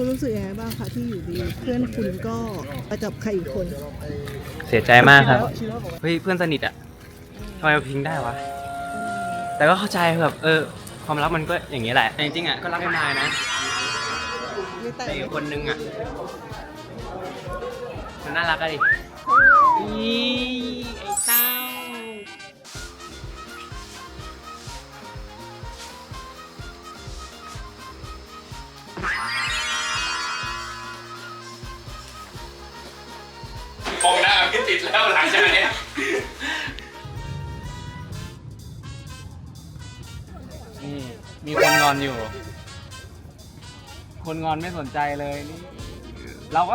คุณรู้สึกยังไงบ้างคะที่อยู่ดี เพื่อนคุณก็ไปจับใครอีกคนเสียใจมากครับ เฮ้ยเพื่อนสนิทอะทำไมมาพิงได้วะ แต่ก็เข้าใจแบบเออ ความรักมันก็อย่างนี้แหละแต่จริงๆอะก็รักไอ้นายนะมีแต่แต่อีกคนนึงอะมันน่ารักอะดิอีไอ้ ติดแล้วหลังจากเนี้ยนี่มีคนงอนอยู่ คนงอนไม่สนใจเลยนี่ เราก็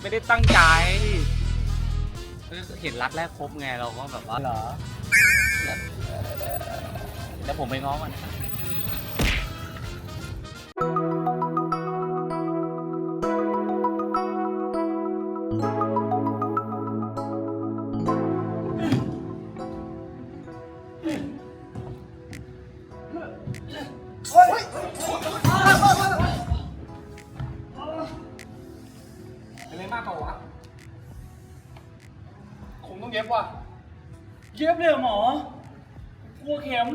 ไม่ได้ตั้งใจเออเห็นรักแรกพบไงเราก็แบบว่าเหรอ แล้วผมไปง้อมันเป็น เย็บเลยเหรอหมอกลัวเข็ม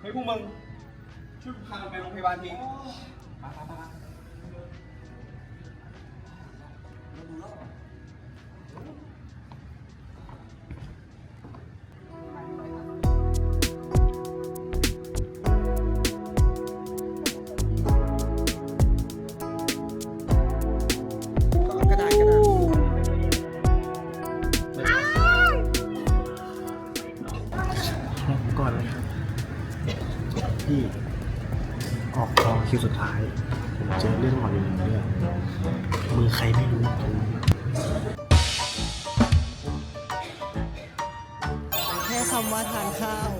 เฮ้ยพวกมึง ช่วยพามันไปโรงพยาบาลทีไปไปไออกกองคิวสุดท้าย ผมเจอเรื่องหลอนอยู่หนึ่งเรื่อง มือใครไม่รู้ตรงนี้แค่คำว่าทานข้าว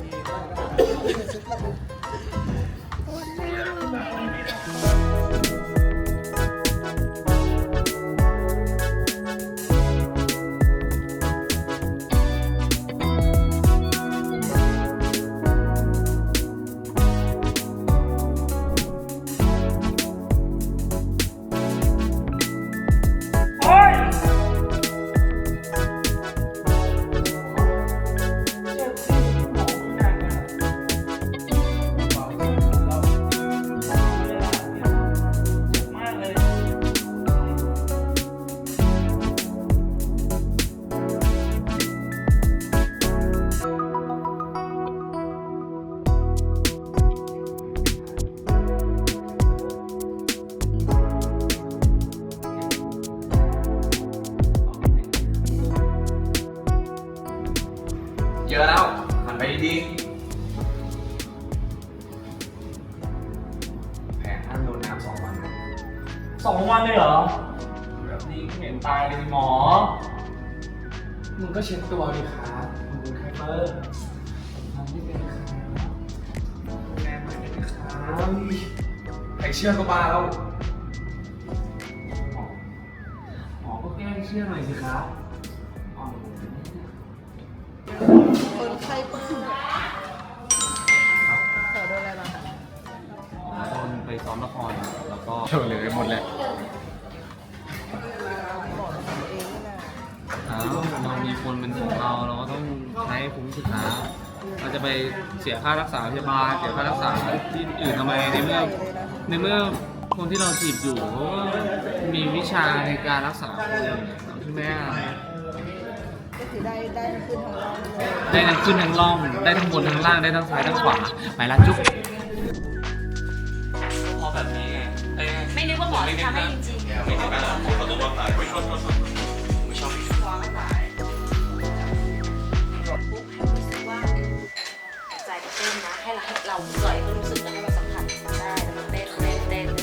เช็ดตัวดิครับมึงเป็นไคเปอร์ผมทำไม่เป็นครับดูแลหน่อยได้ไหมครับไอเชื่อกก็บ้าแล้วหมอหมอก็แกล้งเชื่อหน่อยสิครับอ๋อคนไข้ปื้มขอโดนอะไรมาคะตอนไปซ้อมละครแล้วก็เฉลยหมดแหละบอกกับตัวเองนี่แหละอ้าวเรา มีคนเป็นของเราเราก็ต้องใช้คุ้มสุดท้าเราจะไปเสียค่ารักษาพยาบาลเสียค่ารักษาที่อื่นทำไมในเมื่อในเมื่อคนที่เราจีบอยู่เขาก็มีวิชาในการรักษาคนใช่ไหมอะก็คือได้ได้ขึ้นทางล่างเลยได้ทั้งขึ้นทั้งล่อง ได้ทั้งบนทั้งล่างได้ทั้งซ้ายทั้งขวาไปละจุ๊บพอแบบนี้ไงไม่นึกว่าหมอจะทำให้จริงๆ เต้นนะให้เราให้เราปล่อยก็รู้สึกนะให้เราสัมผัสได้แล้วมันเต้นเต้นเต้น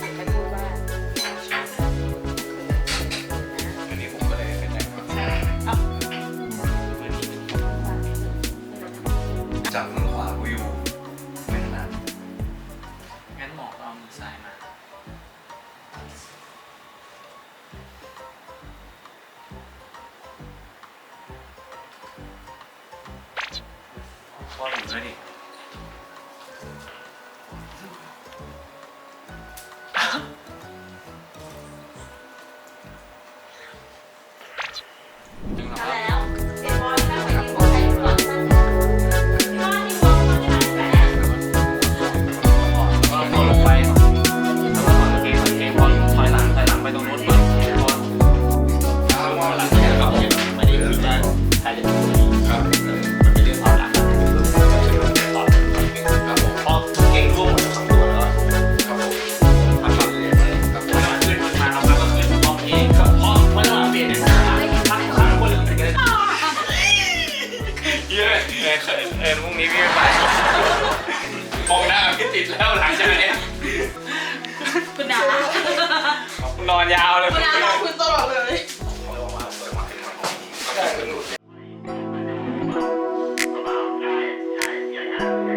Hello.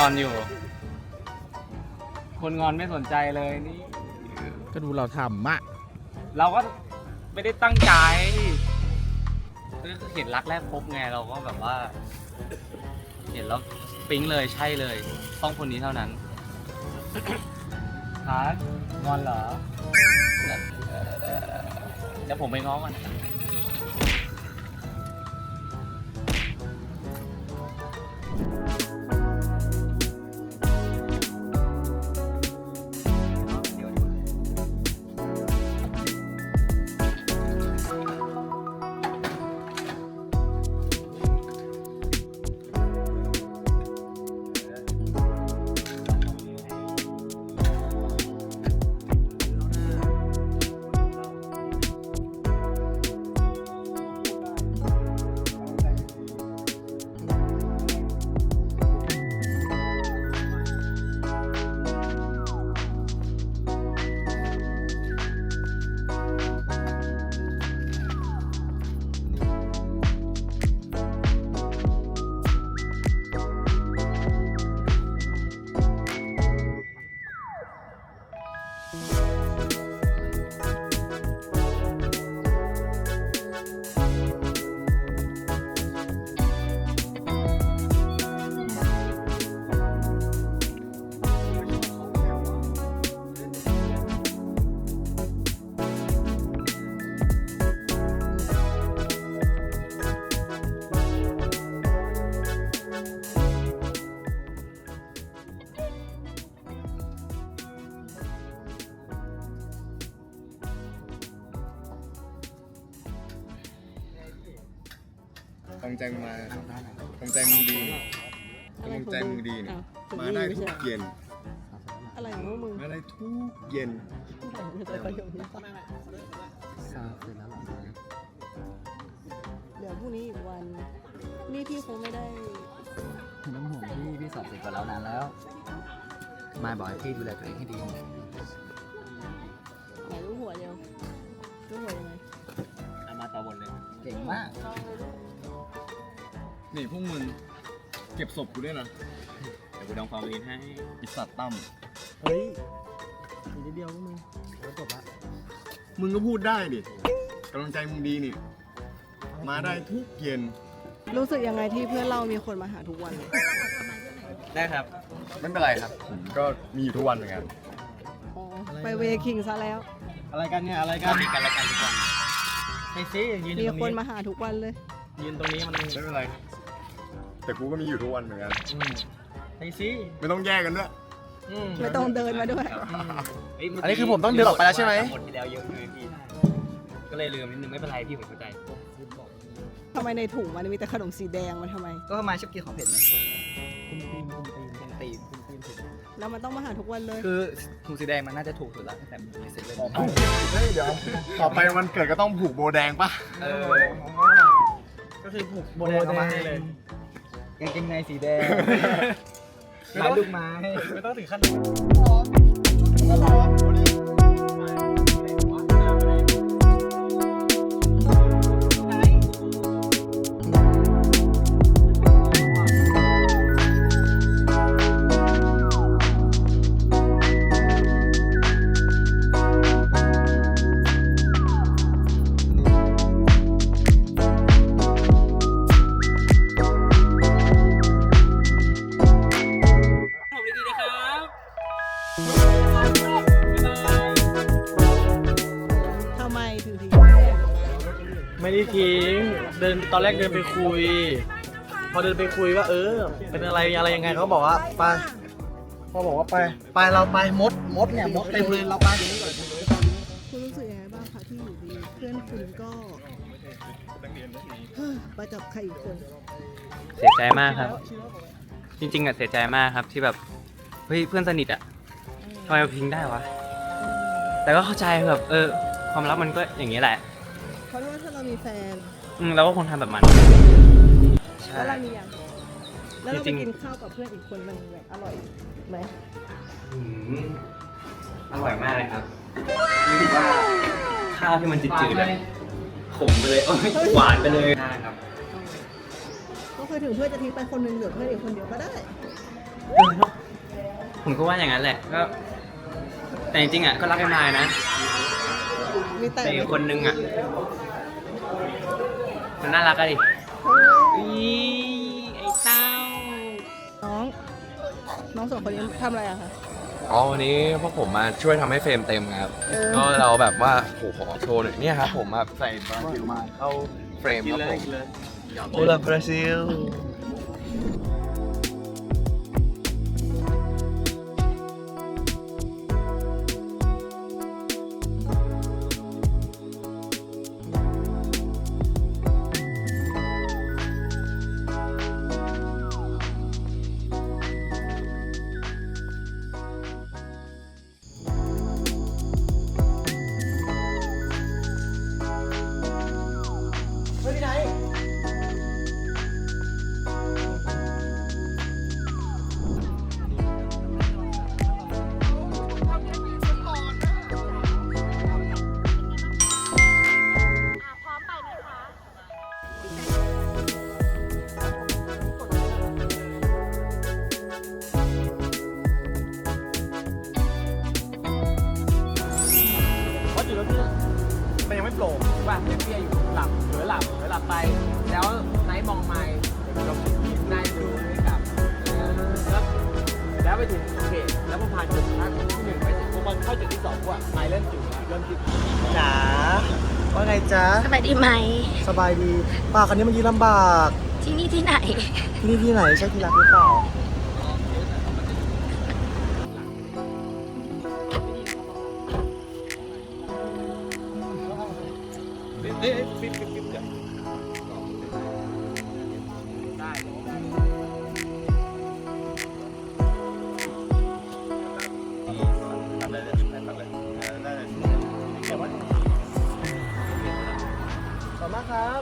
งอนอยู่ คนงอนไม่สนใจเลยนี่ ก็ดูเราทำอะเราก็ไม่ได้ตั้งใจคือเห็นรักแรกพบไงเราก็แบบว่า เห็นแล้วปิ๊งเลยใช่เลยต้องคนนี้เท่านั้นฮะงอนเหรอเดี๋ยวผมไปง้อมัน กำลังใจมึงมากำลังใจมึงดีกำลังใจมึงดีเนี่ยมาได้ทุกเย็น อะไรของพวกมึงมาได้ทุกเย็นจะประโยคนี้ปะเดี๋ยวพรุ่งนี้อีกวัน นี่พี่คงไม่ได้น้ำห่วงพี่พี่สอบเสร็จกับเรานานแล้ว มาบอกให้พี่ดูแลตัวเองให้ดีไหนรู้หัวเดียวรู้หัวยังไงเอามาต่อบทเลย เก่งมาก นี่พวกมึงเก็บศพกูด้วยนะ เดี๋ยวกูทำความดีให้อิสัตว์ตั้มเฮ้ยอีกนิดเดียวพวกมึงแล้วจบละมึงก็พูดได้ดิกำลังใจมึงดีนี่ มาได้ทุกเย็น รู้สึกยังไงที่เพื่อนเรามีคนมาหาทุกวัน ได้ครับ ไม่เป็นไรครับผมก็มีอยู่ทุกวันเหมือนกัน อ๋อ ไปเวคิงซะแล้ว อะไรกันเนี่ยอะไรกันมีกันและกันทุกวันไปซิยืนมีตรงคนนี้มาหาทุกวันเลย ยืนตรงนี้มันไม่เป็นไร แต่กูก็มีอยู่ทุกวันเหมือนกันอืมไปซิไม่ต้องแยกกันด้วยอืมไม่ต้องเดินมาด้วย อันนี้คือผมต้องเดินออกไปแล้วใช่ไหม หมดที่แล้วเยอะเลยพี่ก็เลยลืมนิดนึงไม่เป็นไรพี่ผมเข้าใจ ทำไมในถุงมันมีแต่ขนมสีแดงมันทำไม ก็มาชิบกินของเผ็ดไงคุณตีมคุณตีมเป็นตีมคุณตีมถูกแล้วมันต้องมาหาทุกวันเลย คือถุงสีแดงมันน่าจะถูกสุดแล้วตั้งแต่มีในเซ็ตเลยเฮ้ยเดี๋ยว ต่อไปมันเกิดก็ต้องผูกโบแดงปะเออ ก็คือผูกโบแดงเอามาให้เลย กางเกงในสีแดงลายลูกไม้ ไม่ต้องถึงขั้นผม ตอนแรกเดินไปคุย พอเดินไปคุยว่า เออ เป็นอะไรอะไรยังไงเขาบอกว่าไปพอบอกว่าไปไปเราไปมดมดเนี่ยมดเต็มเลยเราไปคุณรู้สึกยังไงบ้างคะที่อยู่ดีเพื่อนคุณก็เฮ้ยไปกับใครอีกคนเสียใจมากครับ จริง ๆอะเสียใจมากครับที่แบบเฮ้ยเพื่อนสนิทอะทำไมมาทิ้งได้วะแต่ก็เข้าใจแบบเออความรักมันก็อย่างนี้แหละ เพราะว่าถ้าเรามีแฟน อืมเราก็คงทำแบบมันใช่ แล้วเรามียังแล้วเราไปจริงๆ กินข้าวกับเพื่อนอีกคนมันแบบอร่อยไหมอืมอร่อยมากเลยครับรู้สึกว่าข้าวที่มันจืดๆอะขมไปเลยโอ้ยหวานไปเลยนะครับก็เคยถึงเพื่อนจะทิ้งไปคนหนึงเหลือเพื่อนอีกคนเดียวก็ได้ผมก็ว่าอย่างนั้นแหละก็ แต่จริงๆอะก็รักกันมานะมีแต่แต่อีกคนนึงอะ มันน่ารักอะดิเฮ้ยอีไอ้เต้า น้อง น้องสองคนนี้ทำอะไรอะคะอ๋อวันนี้พวกผมมาช่วยทำให้เฟรมเต็มครับเออก็เราแบบว่าโอ้โหขอโชว์หน่อยเนี่ยครับผมแบบใส่บราซิลมาเข้าเฟรมครับผมโอลาบราซิล ไม่โปร่งว่าเปี้ยอยู่หลับเผลอหลับเผลอหลับไป แล้วไนท์มองไม้กับนายดูไม่กลับแล้วแล้วไปถึงโอเคแล้วพอผ่านจุดที่หนึ่งไปถึงพอมันเข้าจุดที่สองว่าไม้เริ่มจุดเริ่มคิดจ๋าว่าไงจ๊ะสบายดีไหม สบายดีป้าคันนี้มันยืนลำบาก ที่นี่ที่ไหน ที่นี่ที่ไหนใช่ที่รักหรือเปล่า ขอบคุณมากครับ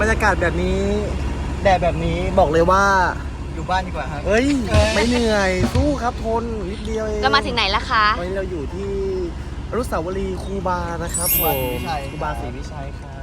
บรรยากาศแบบนี้ แดดแบบนี้บอกเลยว่า อยู่บ้านดีกว่าครับ เฮ้ย ไม่เหนื่อยสู้ครับทนนิดเดียวเองเรามาถึงไหนแล้วคะวันนี้เราอยู่ที่อนุสาวรีย์ครูบานะครับผมครูบาศรีวิชัยครูบาศรีวิชัยครับ